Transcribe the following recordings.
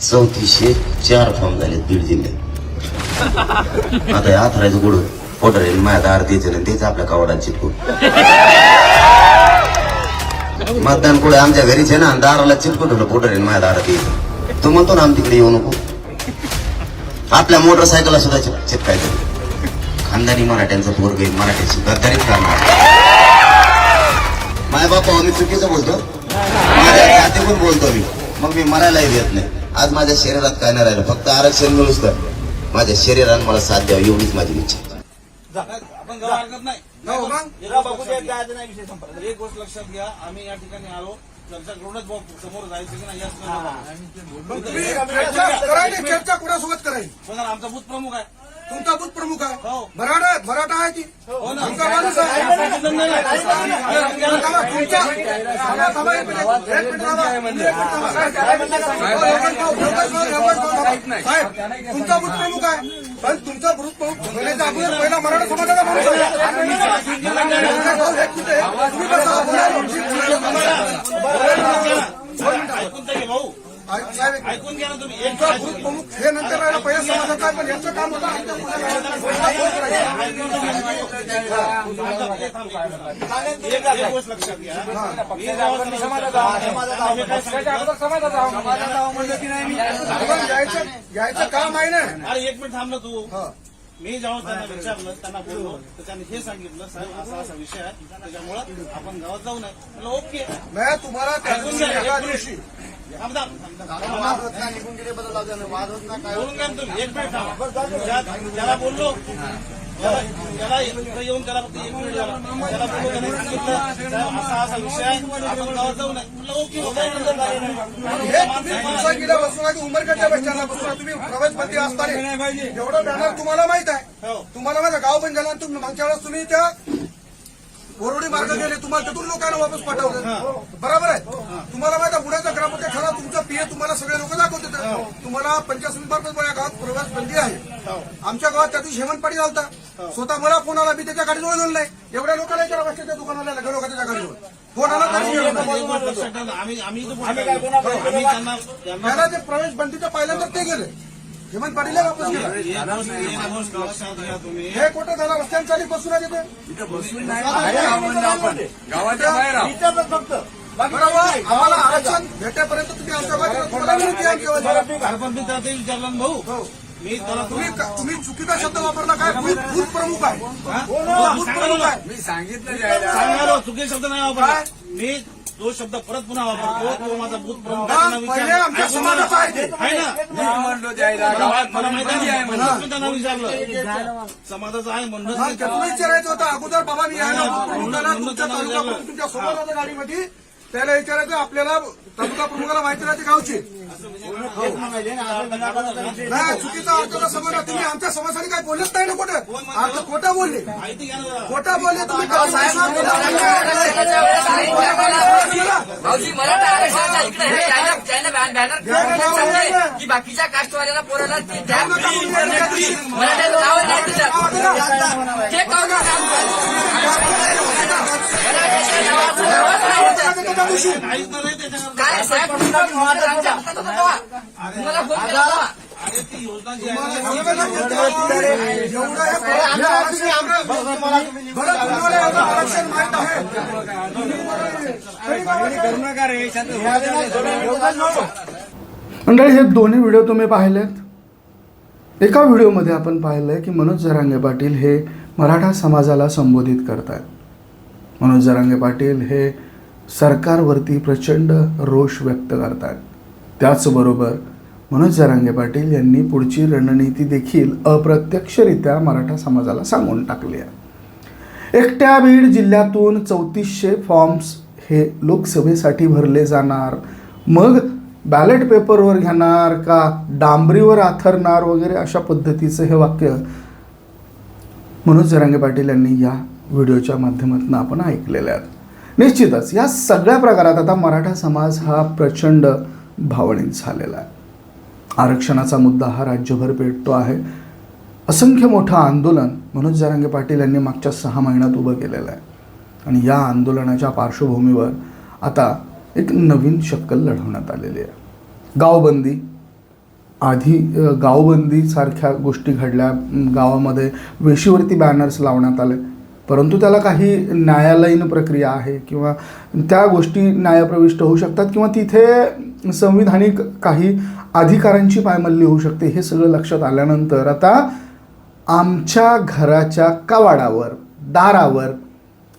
चौतीसशे चार फॉर्म झाले बीड जिल्ह्यात आता या आथरायचं गुड पोटर येईल माझ्या दार द्यायचं नाही तेच आपल्या कावडात चिटकू मतदान पुढे आमच्या घरीच आहे ना दाराला चिटकून ठेवलं पोटर येईल माझ्या दारात यायचं तू म्हणतो ना आम तिकडे येऊ नको. आपल्या मोटरसायकलला सुद्धा चिप चिपकायचं खानदानी मराठ्यांचा पोरग आहे मराठ्याची गद्दारीच करणार. माझ्या बापा मी चुकीचं बोलतो. माझ्या पण बोलतो मी. मग मी मरायलाही देत नाही. आज माझ्या शरीरात काय नाही राहिलं फक्त आरक्षण मिळूच तर माझ्या शरीरानं मला साथ द्यावं एवढीच माझी इच्छा? एका गोष्ट लक्षात घ्या आम्ही या ठिकाणी आलो. चर्चा करूनच समोर जायचं की नाही चर्चा कुणासोबत करायची? आमचा बूथ प्रमुख आहे. तुमचा बूथ प्रमुख आहे हो. मराठा मराठा आहे ती हो ना आमचा माणूस आहे तुमचा. साहेब तुमचा बूथ प्रमुख आहे पण तुमचा बूथ प्रमुख होण्याच्या अगोदर पहिला मराठा समाजाचा माणूस आहे. ऐकून घ्या ना तुम्ही एक तुमचा प्रमुख हे नंतर पण यांचं काम होतं आमच्या आहे ना. अरे एक मिनिट थांबलं तू. हा. मी जेव्हा त्यांना विचारलं त्यांना बोललो तर त्यांनी हे सांगितलं साहेब असा असा विषय आहे. त्याच्यामुळं आपण गावात जाऊ नये. ओके. मी तुम्हाला त्या ऐकून दिवशी बोलून घ्या तुम्ही एक मिनिट थांबा. ज्या- ज्याला बोललो त्याला इथं येऊन त्याला फक्त एक मिनिट त्याला बोललो त्याने सांगितलं असा असा विषय आहे आपण गावात जाऊ नये ओके नंतर उमरकडच्या तुम्ही असताना एवढं बॅनर तुम्हाला माहीत आहे हो. तुम्हाला माहीत गाव पण झाला मागच्या वेळेस तुम्ही त्या बोरोडी मार्ग गेले तुम्हाला तिथून लोकांना वापस पाठवलं. बरोबर आहे? तुम्हाला माहिती बुडाचा ग्रामपंचायत खरा तुमचा पीए तुम्हाला सगळे लोक दाखवते तुम्हाला पंचायत मार्फत या गावात प्रवास बंदी आहे. आमच्या गावात त्या दिवशी हेमंत पाटील आलता स्वतः मला फोन आला मी त्याच्या गाडीजवळ गेलो नाही. एवढ्या लोकांना विचारा बसच्या दुकानाला गेलो का त्याच्या गाडीजवळ? फोन आला तरी त्यांना ते प्रवेश बंदीचं पाहिल्यानंतर ते गेले. हेमंत पाटील वापस गेला हे कुठं झालं? रस्त्याने चाली बसून गावाच्या बाहेर आहो. बरोबर. आम्हाला आरक्षण भेटेपर्यंत तुम्ही आमच्या ते भाऊ? हो. मी तुम्ही चुकीचा शब्द वापरला काय? प्रमुख आहे. बूथ प्रमुख आहे. मी सांगितलं चुकीचे शब्द नाही वापरला. मी तो शब्द परत पुन्हा वापरतो. तो माझा भूत आमच्या. समाजाचा आहे म्हणलो मला माहिती आहे म्हणून? मी त्यांना विचारलं. समाजाचं आहे म्हणून विचारायचं होतं. अगोदर बाबा मी तुमच्या तालुका प्रमुख तुमच्यासोबत होत्या गाडीमध्ये. त्याला विचारायचं आपल्याला तालुका प्रमुखाला माहिती राहते गावची. नाही चुकीचा अर्थाचा समज. तुम्ही आमच्या समाजाने काय बोलत नाही ना कुठं अर्थ खोटं बोलले. खोटं बोलले तुम्ही भाऊजी मराठा आरक्षणाच्या इकडे हे ज्यांना- ज्यांना बॅन- बॅनर सांगले की बाकीच्या कास्टवाल्याला पोराला ते द्या. मराठ्याचं नाव नाही. ते काय साहेब तुम्हाला फोन केला हे आरक्षण माहीत आहे मंडळी हे दोन्ही व्हिडिओ तुम्ही पाहिलेत. एका व्हिडिओमध्ये आपण पाहिलं आहे की मनोज जरांगे पाटील हे मराठा समाजाला संबोधित करत आहेत मनोज जरांगे पाटील हे सरकारवरती प्रचंड रोष व्यक्त करतात. त्याचबरोबर मनोज जरांगे पाटील यांनी पुढची रणनीती देखील अप्रत्यक्षरित्या मराठा समाजाला सांगून टाकली आहे. एकट्या बीड जिल्ह्यातून चौतीसशे फॉर्म्स हे लोकसभेसाठी भरले जाणार. मग बॅलेट पेपरवर घेणार का? डांबरीवर आथरणार वगैरे अशा पद्धतीचं हे वाक्य मनोज जरांगे पाटील यांनी या व्हिडिओच्या माध्यमातून आपण ऐकलेल्या आहेत. निश्चितच या सगळ्या प्रकारात आता मराठा समाज हा प्रचंड भावनिक झालेला आहे. आरक्षणाचा मुद्दा हा राज्यभर पेटतो आहे. असंख्य मोठं आंदोलन मनोज जरांगे पाटील यांनी मागच्या सहा महिन्यात उभं केलेलं आहे. आणि या आंदोलनाच्या पार्श्वभूमीवर आता एक नवीन शक्कल लढवण्यात आलेली आहे. गावबंदी आधी गावबंदीसारख्या गोष्टी घडल्या. गावामध्ये वेशीवरती बॅनर्स लावण्यात आले. परंतु त्याला काही न्यायालयीन प्रक्रिया आहे किंवा त्या गोष्टी न्यायप्रविष्ट होऊ शकतात किंवा तिथे संविधानिक काही अधिकारांची पायमल्ली होऊ शकते हे सगळं लक्षात आल्यानंतर आता आमच्या घराच्या कवाडावर दारावर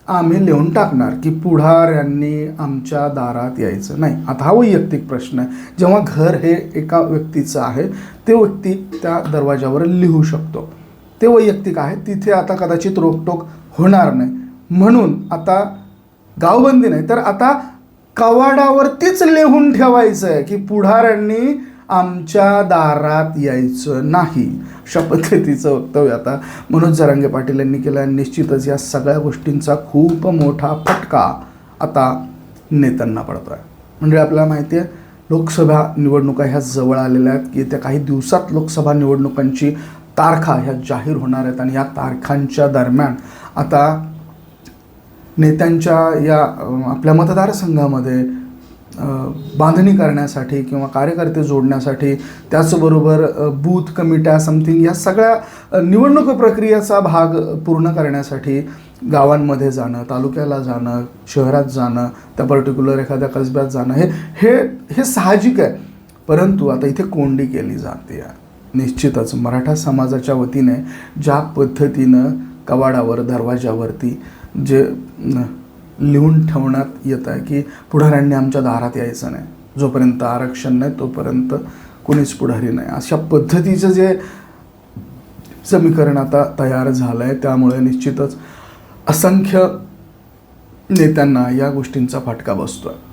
आम्ही लिहून टाकणार की पुढाऱ्यांनी आमच्या दारात यायचं नाही. आता हा वैयक्तिक प्रश्न आहे. जेव्हा घर हे एका व्यक्तीचं आहे ते व्यक्ती त्या दरवाजावर लिहू शकतो. ते वैयक्तिक आहे तिथे आता कदाचित रोकटोक होणार नाही. म्हणून आता गावबंदी नाही तर आता कवाडावरतीच लिहून ठेवायचं आहे की पुढाऱ्यांनी आमच्या दारात यायचं नाही. अशा पद्धतीचं वक्तव्य आता मनोज जरांगे पाटील यांनी केलं आणि निश्चितच या सगळ्या गोष्टींचा खूप मोठा फटका आता नेत्यांना पडतो आहे म्हणजे आपल्याला माहिती आहे लोकसभा निवडणुका ह्या जवळ आलेल्या आहेत. की येत्या काही दिवसात लोकसभा निवडणुकांची तारखा ह्या जाहीर होणार आहेत आणि या तारखांच्या दरम्यान आता नेत्यांच्या या आपल्या मतदारसंघामध्ये बांधणी करण्यासाठी किंवा कार्यकर्ते जोडण्यासाठी त्याचबरोबर बूथ कमिट्या समथिंग या सगळ्या निवडणूक प्रक्रियेचा भाग पूर्ण करण्यासाठी गावांमध्ये जाणं तालुक्याला जाणं शहरात जाणं त्या पर्टिक्युलर एखाद्या कसब्यात जाणं हे हे हे साहजिक आहे. परंतु आता इथे कोंडी केली जाते. निश्चितच मराठा समाजाच्या वतीने ज्या पद्धतीनं कवाडावर दरवाजावरती जे लिहून ठेवण्यात येत आहे की पुढाऱ्यांनी आमच्या दारात यायचं नाही. जोपर्यंत आरक्षण नाही तोपर्यंत कोणीच पुढारी नाही. अशा पद्धतीचं जे समीकरण आता तयार झालं आहे त्यामुळे निश्चितच असंख्य नेत्यांना या गोष्टींचा फटका बसतो आहे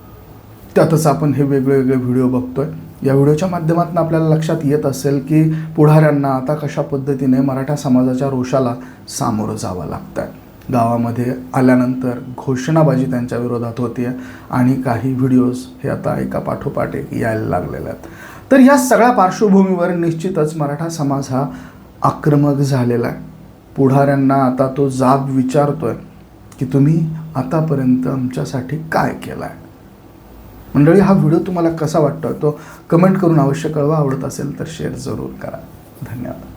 त्यातच आपण हे वेगवेगळे व्हिडिओ बघतो आहे या व्हिडिओच्या माध्यमातून आपल्याला लक्षात येत असेल की पुढाऱ्यांना आता कशा पद्धतीने मराठा समाजाच्या रोषाला सामोरं जावं लागतं आहे गावामध्ये आल्यानंतर घोषणाबाजी त्यांच्या विरोधात होती आणि काही व्हिडिओज हे आता एका पाठोपाठ एक यायला लागलेले आहेत. तर ह्या सगळ्या पार्श्वभूमीवर निश्चितच मराठा समाज हा आक्रमक झालेला आहे. पुढाऱ्यांना आता तो जाब विचारतोय की तुम्ही आतापर्यंत आमच्यासाठी काय केलं आहे मंडळी हा व्हिडिओ तुम्हाला कसा वाटतो तो कमेंट करून अवश्य कळवा. आवडत असेल तर शेअर जरूर करा. धन्यवाद.